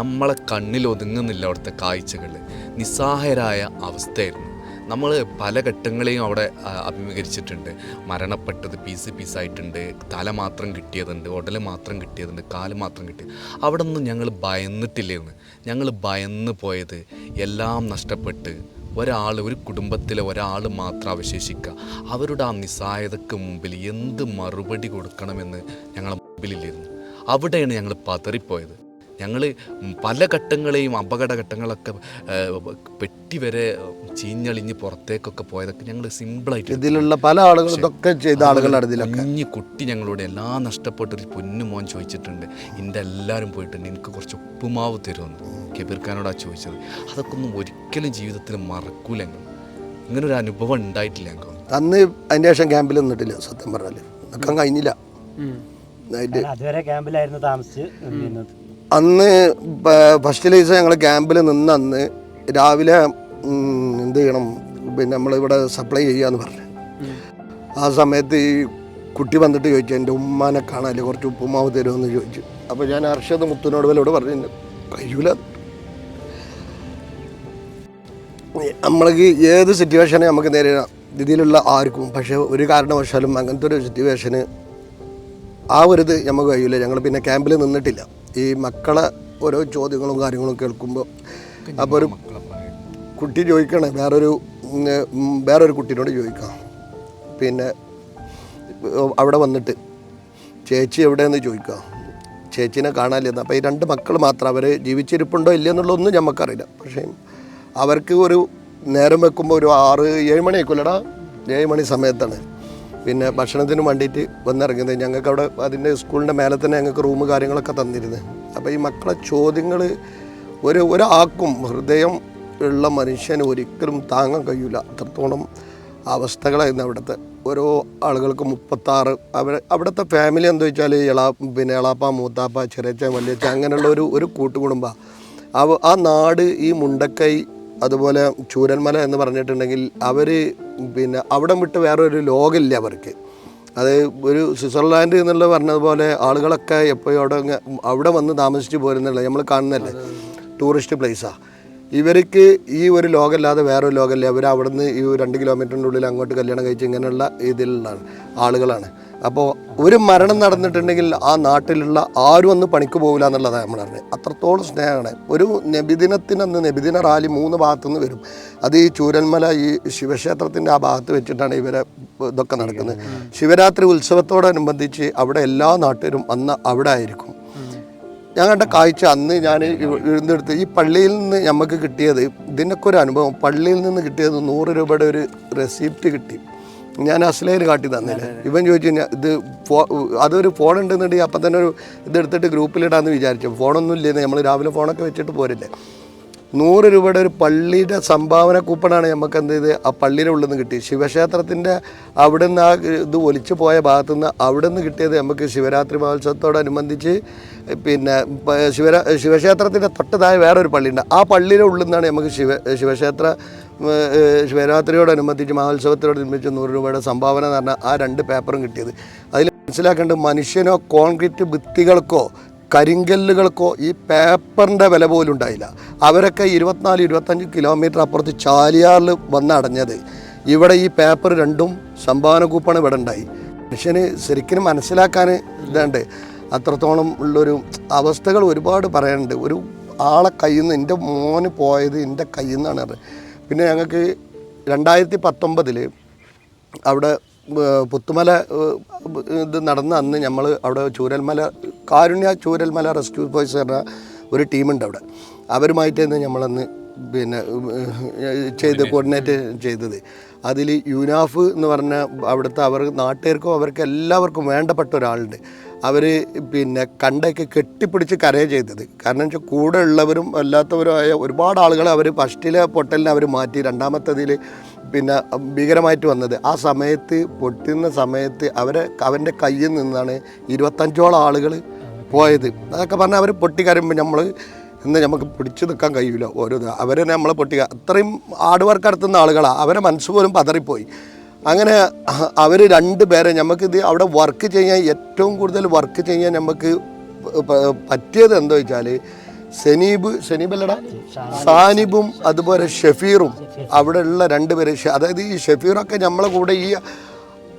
[SPEAKER 2] നമ്മളെ കണ്ണിൽ ഒതുങ്ങുന്നില്ല അവിടുത്തെ കാഴ്ചകൾ നിസ്സഹായരായ അവസ്ഥയായിരുന്നു. നമ്മൾ പല ഘട്ടങ്ങളെയും അവിടെ അഭിമുഖീകരിച്ചിട്ടുണ്ട്. മരണപ്പെട്ടത് പീസ് പീസായിട്ടുണ്ട്. തല മാത്രം കിട്ടിയതുണ്ട് ഉടൽ മാത്രം കിട്ടിയതുണ്ട് കാൽ മാത്രം കിട്ടി. അവിടെ നിന്ന് ഞങ്ങൾ ഭയന്നിട്ടില്ലായിരുന്നു ഞങ്ങൾ ഭയന്ന് പോയത് എല്ലാം നഷ്ടപ്പെട്ട് ഒരാൾ ഒരു കുടുംബത്തിലെ ഒരാൾ മാത്രം അവശേഷിക്കുക അവരുടെ ആ നിസ്സായതക്ക് മുമ്പിൽ എന്ത് മറുപടി കൊടുക്കണമെന്ന് ഞങ്ങളെ മുമ്പിലില്ലായിരുന്നു അവിടെയാണ് ഞങ്ങൾ പതറിപ്പോയത്. ഞങ്ങൾ പല ഘട്ടങ്ങളെയും അപകടഘട്ടങ്ങളൊക്കെ ഘട്ടങ്ങളൊക്കെ പെട്ടി വരെ ചീഞ്ഞളിഞ്ഞ് പുറത്തേക്കൊക്കെ പോയതൊക്കെ ഞങ്ങൾ സിമ്പിളായിട്ട്
[SPEAKER 4] ഇതിലുള്ള പല ആളുകളൊക്കെ ഇതൊക്കെ ചെയ്ത ആളുകളുടെ
[SPEAKER 2] കുഞ്ഞു കുട്ടി ഞങ്ങളോട് എല്ലാം നഷ്ടപ്പെട്ടൊരു പൊന്നു മോൻ ചോദിച്ചിട്ടുണ്ട്. എന്റെ എല്ലാവരും പോയിട്ടുണ്ട്. എനിക്ക് കുറച്ച് ഉപ്പുമാവ് തരുമെന്ന് കബീർ ഖാനോടാ ചോദിച്ചത്. അതൊക്കെ ഒന്നും ഒരിക്കലും ജീവിതത്തിൽ മറക്കൂല ഞങ്ങൾ. ഇങ്ങനെ ഒരു അനുഭവം ഉണ്ടായിട്ടില്ല ഞങ്ങൾക്ക്.
[SPEAKER 4] അന്ന് അതിന്റെ ശേഷം ക്യാമ്പിൽ നിന്നിട്ടില്ല സത്യം പറഞ്ഞാൽ നിൽക്കാൻ കഴിഞ്ഞില്ല.
[SPEAKER 3] അതുവരെ ക്യാമ്പിലായിരുന്നു താമസിച്ച്
[SPEAKER 4] അന്ന് ഫസ്റ്റ് ദിവസം ഞങ്ങൾ ക്യാമ്പിൽ നിന്ന് അന്ന് രാവിലെ എന്ത് ചെയ്യണം പിന്നെ നമ്മളിവിടെ സപ്ലൈ ചെയ്യാന്ന് പറഞ്ഞു. ആ സമയത്ത് ഈ കുട്ടി വന്നിട്ട് ചോദിച്ചു എന്റെ ഉമ്മാനെ കാണാല്ലേ? കുറച്ച് ഉപ്പുമാവ് തരുമെന്ന് ചോദിച്ചു. അപ്പോൾ ഞാൻ അർഷദ് മുത്തുനോട് വലോട് പറഞ്ഞു കഴിയൂല. നമ്മൾക്ക് ഏത് സിറ്റുവേഷനെ നമുക്ക് നേരിടാം ഇതിലുള്ള ആർക്കും പക്ഷേ ഒരു കാരണവശാലും അങ്ങനത്തെ ഒരു സിറ്റുവേഷന് ആ ഒരു ഇത് നമുക്ക് കഴിയില്ല ഞങ്ങൾ പിന്നെ ക്യാമ്പിൽ നിന്നിട്ടില്ല. ഈ മക്കളെ ഓരോ ചോദ്യങ്ങളും കാര്യങ്ങളും കേൾക്കുമ്പോൾ അപ്പോൾ ഒരു കുട്ടി ചോദിക്കണേ വേറൊരു വേറൊരു കുട്ടീനോട് ചോദിക്കാം. പിന്നെ അവിടെ വന്നിട്ട് ചേച്ചി എവിടെയെന്ന് ചോദിക്കാം. ചേച്ചീനെ കാണാനില്ലെന്ന് അപ്പോൾ ഈ രണ്ട് മക്കൾ മാത്രം അവർ ജീവിച്ചിരിപ്പുണ്ടോ ഇല്ലയെന്നുള്ളതൊന്നും നമുക്കറിയില്ല പക്ഷേ അവർക്ക് ഒരു നേരം വെക്കുമ്പോൾ ഒരു ആറ് ഏഴ് മണിയൊക്കെ ഇല്ലടാ ഏഴ് മണി സമയത്താണ്. പിന്നെ ഭക്ഷണത്തിന് വേണ്ടിയിട്ട് വന്നിറങ്ങുന്നത് ഞങ്ങൾക്ക് അവിടെ അതിന്റെ സ്കൂളിന്റെ മേലെ തന്നെ ഞങ്ങൾക്ക് റൂം കാര്യങ്ങളൊക്കെ തന്നിരുന്നു. അപ്പോൾ ഈ മക്കളെ ചോദ്യങ്ങൾ ഒരു ഒരാൾക്കും ഹൃദയം ഉള്ള മനുഷ്യന് ഒരിക്കലും താങ്ങാൻ കഴിയില്ല. അത്രത്തോളം അവസ്ഥകളായിരുന്നു അവിടുത്തെ ഓരോ ആളുകൾക്ക് മുപ്പത്താറ്. അവർ അവിടുത്തെ ഫാമിലി എന്താ വെച്ചാൽ ഇള പിന്നെ എളാപ്പ മൂത്താപ്പ ചെറിയച്ച വലിയച്ച അങ്ങനെയുള്ള ഒരു ഒരു കൂട്ടുകുടുംബ. ആ നാട് ഈ മുണ്ടക്കൈ അതുപോലെ ചൂരന്മല എന്ന് പറഞ്ഞിട്ടുണ്ടെങ്കിൽ അവർ പിന്നെ അവിടെ വിട്ട് വേറൊരു ലോകമില്ല അവർക്ക്. അത് ഒരു സ്വിറ്റ്സർലാൻഡ് എന്നുള്ള പറഞ്ഞതുപോലെ ആളുകളൊക്കെ എപ്പോഴും അവിടെ അവിടെ വന്ന് താമസിച്ച് പോരുന്നില്ല നമ്മൾ കാണുന്നല്ലേ ടൂറിസ്റ്റ് പ്ലേസാണ് ഇവർക്ക് ഈ ഒരു ലോകമല്ലാതെ വേറൊരു ലോകമല്ല. അവർ അവിടെ നിന്ന് ഈ രണ്ട് കിലോമീറ്ററിന്റെ ഉള്ളിൽ അങ്ങോട്ട് കല്യാണം കഴിച്ച് ഇങ്ങനെയുള്ള ഇതിലുള്ള ആളുകളാണ്. അപ്പോൾ ഒരു മരണം നടന്നിട്ടുണ്ടെങ്കിൽ ആ നാട്ടിലുള്ള ആരും അന്ന് പണിക്ക് പോകില്ല എന്നുള്ളതാണ് നമ്മൾ പറഞ്ഞത് അത്രത്തോളം സ്നേഹമാണ്. ഒരു നബിദിനത്തിനന്ന് നബിദിന റാലി മൂന്ന് ഭാഗത്തു നിന്ന് വരും. അത് ഈ ചൂരന്മല ഈ ശിവക്ഷേത്രത്തിന്റെ ആ ഭാഗത്ത് വെച്ചിട്ടാണ് ഇവരെ ഇതൊക്കെ നടക്കുന്നത്. ശിവരാത്രി ഉത്സവത്തോടനുബന്ധിച്ച് അവിടെ എല്ലാ നാട്ടുകാരും അന്ന് അവിടെ ആയിരിക്കും. കണ്ട കാഴ്ച അന്ന് ഞാൻ എഴുന്നെടുത്ത് ഈ പള്ളിയിൽ നിന്ന് നമുക്ക് കിട്ടിയത് ഇതിനൊക്കെ ഒരു അനുഭവം. പള്ളിയിൽ നിന്ന് കിട്ടിയത് നൂറ് രൂപയുടെ ഒരു റെസിപ്റ്റ് കിട്ടി. ഞാൻ അസ്ലയിൽ കാട്ടി തന്നില്ല ഇവൻ ചോദിച്ചു "ഞാ- ഇത് ഫോ അതൊരു ഫോൺ ഉണ്ടെന്നുണ്ടെങ്കിൽ അപ്പം തന്നെ ഒരു ഇതെടുത്തിട്ട് ഗ്രൂപ്പിലിടാന്ന് വിചാരിച്ചു. ഫോണൊന്നും ഇല്ലെന്ന്. നമ്മൾ രാവിലെ ഫോണൊക്കെ വെച്ചിട്ട് പോരില്ലേ. നൂറ് രൂപയുടെ ഒരു പള്ളിയുടെ സംഭാവന കൂപ്പണാണ് നമുക്ക് എന്ത് ചെയ്ത് ആ പള്ളിയുടെ ഉള്ളിൽ നിന്ന് കിട്ടി ശിവക്ഷേത്രത്തിന്റെ അവിടെ നിന്ന് ആ ഇത് ഒലിച്ചു പോയ ഭാഗത്തു നിന്ന് അവിടെ നിന്ന് കിട്ടിയത് നമുക്ക് ശിവരാത്രി മഹോത്സവത്തോടനുബന്ധിച്ച് പിന്നെ ശിവരാ ശിവക്ഷേത്രത്തിന്റെ തൊട്ടതായ വേറൊരു പള്ളിയുണ്ട്. ആ പള്ളിയുടെ ഉള്ളിൽ നിന്നാണ് നമുക്ക് ശിവ ശിവക്ഷേത്ര ശിവരാത്രിയോടനുബന്ധിച്ച് മഹോത്സവത്തോടനുബന്ധിച്ച് നൂറ് രൂപയുടെ സംഭാവന എന്ന് പറഞ്ഞാൽ ആ രണ്ട് പേപ്പറും കിട്ടിയത്. അതിൽ മനസ്സിലാക്കേണ്ടത് മനുഷ്യനോ കോൺക്രീറ്റ് ഭിത്തികൾക്കോ കരിങ്കല്ലുകൾക്കോ ഈ പേപ്പറിന്റെ വില പോലും ഉണ്ടായില്ല. അവരൊക്കെ ഇരുപത്തിനാല് ഇരുപത്തഞ്ച് കിലോമീറ്റർ അപ്പുറത്ത് ചാലിയാറിൽ വന്നടഞ്ഞത് ഇവിടെ ഈ പേപ്പർ രണ്ടും സംഭാവന കൂപ്പണ് ഇവിടെ ഉണ്ടായി. മനുഷ്യന് ശരിക്കും മനസ്സിലാക്കാൻ ഇതുണ്ട് അത്രത്തോളം ഉള്ളൊരു അവസ്ഥകൾ ഒരുപാട് പറയാനുണ്ട്. ഒരു ആളെ കയ്യിൽ നിന്ന് എന്റെ മോന് പോയത് എന്റെ കയ്യിൽ നിന്നാണ്. പിന്നെ ഞങ്ങൾക്ക് രണ്ടായിരത്തി പത്തൊമ്പതിൽ അവിടെ പുത്തുമല ഇത് നടന്ന അന്ന് നമ്മൾ അവിടെ ചൂരൽമല കാരുണ്യ ചൂരൽമല റെസ്ക്യൂ ബോയ്സ് പറഞ്ഞ ഒരു ടീമുണ്ട് അവിടെ. അവരുമായിട്ടായിരുന്നു നമ്മളന്ന് പിന്നെ ചെയ്ത് കോർഡിനേറ്റ് ചെയ്തത്. അതിൽ യുനാഫ് എന്ന് പറഞ്ഞ അവിടുത്തെ അവർ നാട്ടുകാർക്കും അവർക്ക് എല്ലാവർക്കും വേണ്ടപ്പെട്ട ഒരാളുണ്ട്. അവർ പിന്നെ കണ്ടൊക്കെ കെട്ടിപ്പിടിച്ച് കരയ ചെയ്തത്. കാരണം വെച്ചാൽ കൂടെ ഉള്ളവരും അല്ലാത്തവരുമായ ഒരുപാട് ആളുകൾ അവർ ഫസ്റ്റിലെ പൊട്ടലിനെ അവർ മാറ്റി രണ്ടാമത്തതിൽ പിന്നെ ഭീകരമായിട്ട് വന്നത്. ആ സമയത്ത് പൊട്ടുന്ന സമയത്ത് അവരെ അവന്റെ കയ്യിൽ നിന്നാണ് ഇരുപത്തഞ്ചോളം ആളുകൾ പോയത്. അതൊക്കെ പറഞ്ഞാൽ അവർ പൊട്ടിക്കരയുമ്പോൾ നമ്മൾ ഇന്ന് നമുക്ക് പിടിച്ചു നിൽക്കാൻ കഴിയില്ല. ഓരോ. അവരെ നമ്മളെ പൊട്ടിക്കുക അത്രയും ഹാർഡ് വർക്ക് നടത്തുന്ന ആളുകളാണ് അവരെ മനസ്സ് പോലും പതറിപ്പോയി. അങ്ങനെ അവർ രണ്ട് പേരെ നമുക്കിത് അവിടെ വർക്ക് ചെയ്യാൻ ഏറ്റവും കൂടുതൽ വർക്ക് ചെയ്യാൻ നമുക്ക് പറ്റിയത് എന്താ വെച്ചാൽ സെനീബ് സെനീബ് അല്ലടാ? സാനിബും അതുപോലെ ഷെഫീറും അവിടെ ഉള്ള രണ്ട് പേര് അതായത് ഈ ഷെഫീറൊക്കെ നമ്മളെ കൂടെ ഈ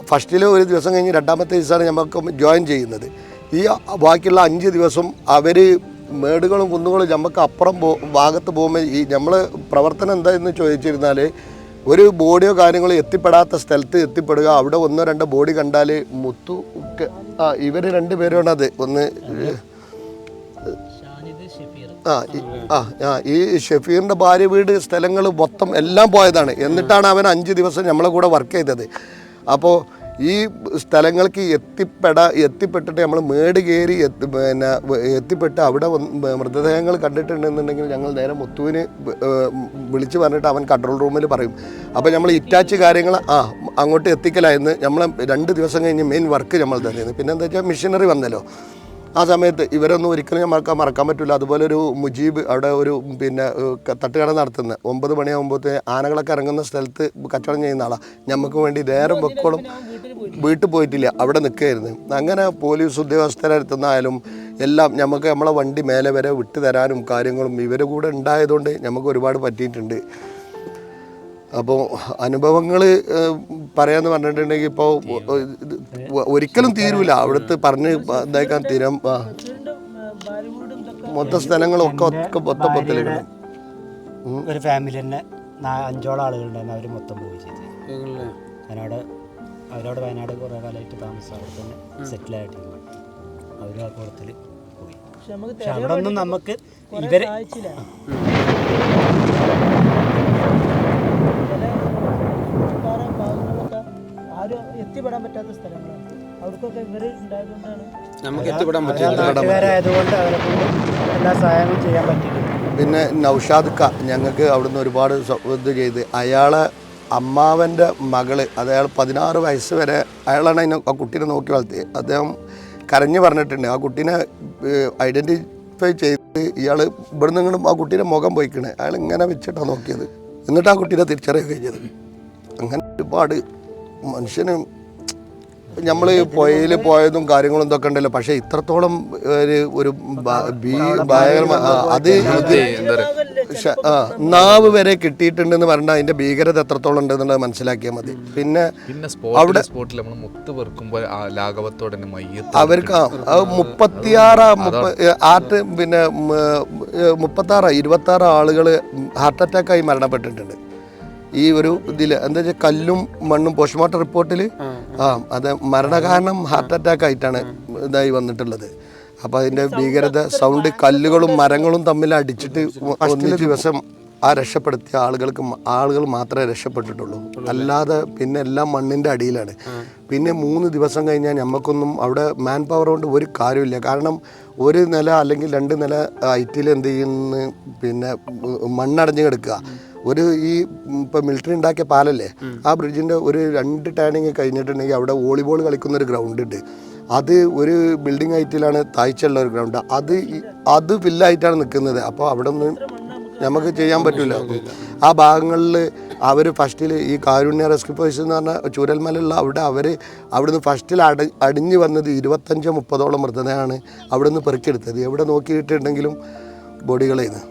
[SPEAKER 4] ഫസ്റ്റിലെ ഒരു ദിവസം കഴിഞ്ഞ് രണ്ടാമത്തെ ദിവസമാണ് നമുക്ക് ജോയിൻ ചെയ്യുന്നത്. ഈ ബാക്കിയുള്ള അഞ്ച് ദിവസം അവർ മേടുകളും കുന്നുകളും നമുക്ക് അപ്പുറം പോ ഭാഗത്ത് പോകുമ്പോൾ ഈ നമ്മൾ പ്രവർത്തനം എന്താണെന്ന് ചോദിച്ചിരുന്നാൽ ഒരു ബോഡിയോ കാര്യങ്ങളോ എത്തിപ്പെടാത്ത സ്ഥലത്ത് എത്തിപ്പെടുക. അവിടെ ഒന്നോ രണ്ടോ ബോഡി കണ്ടാൽ മുത്തു ആ ഇവർ രണ്ടുപേരാണ് അത്. ഒന്ന് ആ ആ ആ ഈ ഷെഫീറിന്റെ ഭാര്യ വീട് സ്ഥലങ്ങൾ മൊത്തം എല്ലാം പോയതാണ്. എന്നിട്ടാണ് അവൻ അഞ്ച് ദിവസം നമ്മളെ കൂടെ വർക്ക് ചെയ്തത്. അപ്പോൾ ഈ സ്ഥലങ്ങൾക്ക് എത്തിപ്പെട എത്തിപ്പെട്ടിട്ട് നമ്മൾ മേട് കയറി എത്തി പിന്നെ എത്തിപ്പെട്ട് അവിടെ മൃതദേഹങ്ങൾ കണ്ടിട്ടുണ്ടെന്നുണ്ടെങ്കിൽ ഞങ്ങൾ നേരെ മുത്തുവിന് വിളിച്ചു പറഞ്ഞിട്ട് അവൻ കൺട്രോൾ റൂമിൽ പറയും. അപ്പോൾ നമ്മൾ ഇറ്റാച്ച് കാര്യങ്ങൾ ആ അങ്ങോട്ട് എത്തിക്കലായിരുന്നു. നമ്മൾ രണ്ട് ദിവസം കഴിഞ്ഞ് മെയിൻ വർക്ക് നമ്മൾ തന്നെയായിരുന്നു. പിന്നെ എന്താ വെച്ചാൽ മിഷനറി വന്നല്ലോ. ആ സമയത്ത് ഇവരൊന്നും ഒരിക്കലും ഞാൻ മറക്കാൻ മറക്കാൻ പറ്റില്ല അതുപോലെ ഒരു മുജീബ് അവിടെ ഒരു പിന്നെ തട്ടുകട നടത്തുന്ന ഒമ്പത് മണിയാകുമ്പോഴത്തെ ആനകളൊക്കെ ഇറങ്ങുന്ന സ്ഥലത്ത് കച്ചവടം ചെയ്യുന്ന ആളാണ് നമുക്ക് വേണ്ടി നേരം വെക്കോളും. വീട്ടിൽ പോയിട്ടില്ല. അവിടെ നിൽക്കുകയായിരുന്നു അങ്ങനെ പോലീസ് ഉദ്യോഗസ്ഥരെത്തുന്നായാലും എല്ലാം നമുക്ക് നമ്മളെ വണ്ടി മേലെ വരെ വിട്ടു തരാനും കാര്യങ്ങളും ഇവരെ കൂടെ ഉണ്ടായതുകൊണ്ട് നമുക്ക് ഒരുപാട് പറ്റിയിട്ടുണ്ട്. അപ്പോൾ അനുഭവങ്ങൾ പറയാന്ന് പറഞ്ഞിട്ടുണ്ടെങ്കിൽ ഇപ്പോൾ ഒരിക്കലും തീരൂല. അവിടുത്തെ പറഞ്ഞ് ഇതാക്കാൻ തീരം മൊത്ത സ്ഥലങ്ങളൊക്കെ ഒക്കെ മൊത്തം പൊത്തലുകൾ
[SPEAKER 3] ഒരു ഫാമിലി തന്നെ അഞ്ചോളം ആളുകളുണ്ടായിരുന്നു അവർ മൊത്തം പോയി ചെയ്ത്. വയനാട് അവരോട് വയനാട് കുറേ കാലമായിട്ട് താമസം അവിടെ തന്നെ സെറ്റിലായിട്ട് അവർ ആ കുളത്തിൽ പോയി. പക്ഷെ അവിടെ ഒന്നും നമുക്ക് ഇവർ
[SPEAKER 6] ആരും എത്തിപ്പെടാൻ പറ്റാത്ത സ്ഥലങ്ങളാണ്. അവർക്കൊക്കെ ഇവർ ഉണ്ടായതുകൊണ്ടാണ്
[SPEAKER 1] നമുക്ക് എത്തിപ്പെടാൻ പറ്റില്ല.
[SPEAKER 3] നാട്ടുകാരായതുകൊണ്ട് അവരെ കൊണ്ട് എല്ലാ സഹായങ്ങളും ചെയ്യാൻ പറ്റിയിട്ടുണ്ട്
[SPEAKER 4] പിന്നെ നൗഷാദ് ക ഞങ്ങൾക്ക് അവിടുന്ന് ഒരുപാട് ഇത് ചെയ്ത്. അയാളെ അമ്മാവന്റെ മകൾ അത് അയാൾ പതിനാറ് വയസ്സ് വരെ അയാളാണ് അതിനെ ആ കുട്ടീനെ നോക്കി വളർത്തിയത് അദ്ദേഹം കരഞ്ഞു പറഞ്ഞിട്ടുണ്ട്. ആ കുട്ടീനെ ഐഡന്റിഫൈ ചെയ്ത് ഇയാൾ ഇവിടെ നിന്നും ആ കുട്ടീന്റെ മുഖം പോയിക്കണേ. അയാൾ ഇങ്ങനെ വെച്ചിട്ടാണ് നോക്കിയത്. എന്നിട്ട് ആ കുട്ടീനെ തിരിച്ചറിയുക കഴിഞ്ഞത് അങ്ങനെ ഒരുപാട് മനുഷ്യന് നമ്മൾ പുഴയിൽ പോയതും കാര്യങ്ങളും ഇതൊക്കെ ഉണ്ടല്ലോ. പക്ഷേ ഇത്രത്തോളം ഒരു ഒരു അത് നാവ് വരെ കിട്ടിയിട്ടുണ്ടെന്ന് പറഞ്ഞാൽ അതിന്റെ ഭീകരത എത്രത്തോളം ഉണ്ടെന്നുള്ളത് മനസ്സിലാക്കിയാൽ മതി. പിന്നെ
[SPEAKER 2] അവിടെ സ്പോട്ടിൽ നമ്മൾ മുത്ത് വെറുക്കുമ്പോൾ ലാഘവത്തോടെ
[SPEAKER 4] അവർക്ക് മുപ്പത്തിയാറ് ആർട്ട് പിന്നെ മുപ്പത്താറ് ഇരുപത്താറ് ആളുകൾ ഹാർട്ട് അറ്റാക്കായി മരണപ്പെട്ടിട്ടുണ്ട്. ഈ ഒരു ഇതിൽ എന്താ വെച്ചാൽ കല്ലും മണ്ണും പോസ്റ്റ്മോർട്ടം റിപ്പോർട്ടിൽ ആ അത് മരണകാരണം ഹാർട്ട് അറ്റാക്ക് ആയിട്ടാണ് ഇതായി വന്നിട്ടുള്ളത്. അപ്പോൾ അതിന്റെ ഭീകരത സൗണ്ട് കല്ലുകളും മരങ്ങളും തമ്മിൽ അടിച്ചിട്ട് ഫസ്റ്റിലെ ദിവസം ആ രക്ഷപ്പെടുത്തിയ ആളുകൾക്ക് ആളുകൾ മാത്രമേ രക്ഷപ്പെട്ടിട്ടുള്ളൂ. അല്ലാതെ പിന്നെ എല്ലാം മണ്ണിന്റെ അടിയിലാണ്. പിന്നെ മൂന്ന് ദിവസം കഴിഞ്ഞാൽ നമുക്കൊന്നും അവിടെ മാൻ പവർ കൊണ്ട് ഒരു കാര്യമില്ല കാരണം ഒരു നില അല്ലെങ്കിൽ രണ്ട് നില ഐറ്റിൽ എന്ത് ചെയ്യുന്നു പിന്നെ മണ്ണടഞ്ഞ് കിടക്കുക. ഒരു ഈ ഇപ്പം മിലിറ്ററി ഉണ്ടാക്കിയ പാലല്ലേ ആ ബ്രിഡ്ജിന്റെ ഒരു രണ്ട് ടേണിങ് കഴിഞ്ഞിട്ടുണ്ടെങ്കിൽ അവിടെ വോളിബോൾ കളിക്കുന്ന ഒരു ഗ്രൗണ്ട് ഉണ്ട്. അത് ഒരു ബിൽഡിംഗ് ഹൈറ്റിലാണ് താഴ്ചയുള്ള ഒരു ഗ്രൗണ്ട് അത് അത് ഫില്ലായിട്ടാണ് നിൽക്കുന്നത് അപ്പോൾ അവിടെ ഒന്നും നമുക്ക് ചെയ്യാൻ പറ്റില്ല ആ ഭാഗങ്ങളിൽ അവർ ഫസ്റ്റിൽ ഈ കാരുണ്യ റെസ്ക്യൂ ഫോഴ്സ് എന്ന് പറഞ്ഞാൽ ചൂരൽമലുള്ള അവിടെ അവർ അവിടുന്ന് ഫസ്റ്റിൽ അട അടിഞ്ഞു വന്നത് ഇരുപത്തഞ്ചോ മുപ്പതോളം മൃതദേഹമാണ് അവിടുന്ന് പെറുക്കിയെടുത്തത്. എവിടെ നോക്കിയിട്ടുണ്ടെങ്കിലും ബോഡികളേന്ന്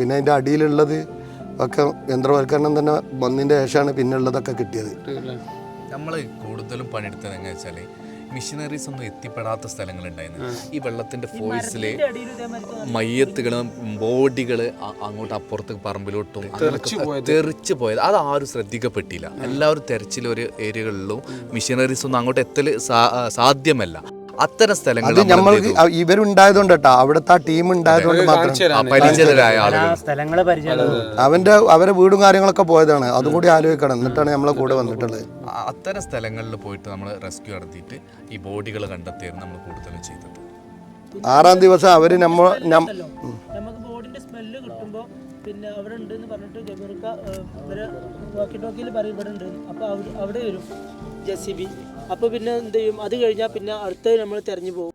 [SPEAKER 4] പിന്നെ അതിന്റെ അടിയിലുള്ളത് ഒക്കെ യന്ത്രവൽക്കരണം തന്നെ വന്നതിന്റെ ശേഷമാണ് പിന്നുള്ളതൊക്കെ കിട്ടിയത്.
[SPEAKER 2] നമ്മൾ കൂടുതലും പണിയെടുത്തത് എങ്ങനെ വെച്ചാൽ മിഷനറീസ് ഒന്നും എത്തിപ്പെടാത്ത സ്ഥലങ്ങളുണ്ടായിരുന്നു. ഈ വെള്ളത്തിന്റെ ഫോഴ്സിൽ മയ്യത്തുകളും ബോഡികൾ അങ്ങോട്ട് അപ്പുറത്ത് പറമ്പിലോട്ടും തെറിച്ച് പോയത്. അത് ആരും ശ്രദ്ധിക്കപ്പെട്ടില്ല. എല്ലാവരും തെരച്ചിലൊരു ഏരിയകളിലും മിഷനറീസ് ഒന്നും അങ്ങോട്ട് എത്തൽ സാധ്യമല്ല. അത്തരം സ്ഥലങ്ങൾ
[SPEAKER 4] നമ്മൾക്ക് ഇവരുണ്ടായതുകൊണ്ട് കേട്ടോ അവിടുത്തെ ആ ടീം ഉണ്ടായതുകൊണ്ട് മാത്രം.
[SPEAKER 2] പരിചിതരായ ആളുകൾ.
[SPEAKER 3] സ്ഥലങ്ങളെ പരിചയം
[SPEAKER 4] അവന്റെ അവരെ വീടും കാര്യങ്ങളൊക്കെ പോയതാണ്. അതുകൂടി ആലോചിക്കണം. എന്നിട്ടാണ് നമ്മളെ കൂടെ വന്നിട്ടുള്ളത്.
[SPEAKER 2] അത്തരം സ്ഥലങ്ങളിൽ പോയിട്ട് നമ്മൾ റെസ്ക്യൂ നടത്തിയിട്ട് ഈ ബോഡികൾ കണ്ടെത്തിയാണ് നമ്മൾ കൂടുതലും ചെയ്തത്.
[SPEAKER 4] ആറാം ദിവസം അവർ നമ്മൾ
[SPEAKER 6] നമുക്ക് ബോഡിന്റെ സ്മെല്ല് കിട്ടുമ്പോൾ പിന്നെ അവിടെ ഉണ്ട് എന്ന് പറഞ്ഞിട്ട് ജമീർക്ക ഇവർ വാക്കി ടോക്കിയിൽ പറയും ഇവിടെ ഉണ്ട്. അപ്പോൾ അവിടെ അവിടെ വരും ജെ സി ബി. അപ്പോൾ പിന്നെ എന്ത് ചെയ്യും? അത് കഴിഞ്ഞാൽ പിന്നെ അടുത്തത് നമ്മൾ തെരഞ്ഞു പോകും.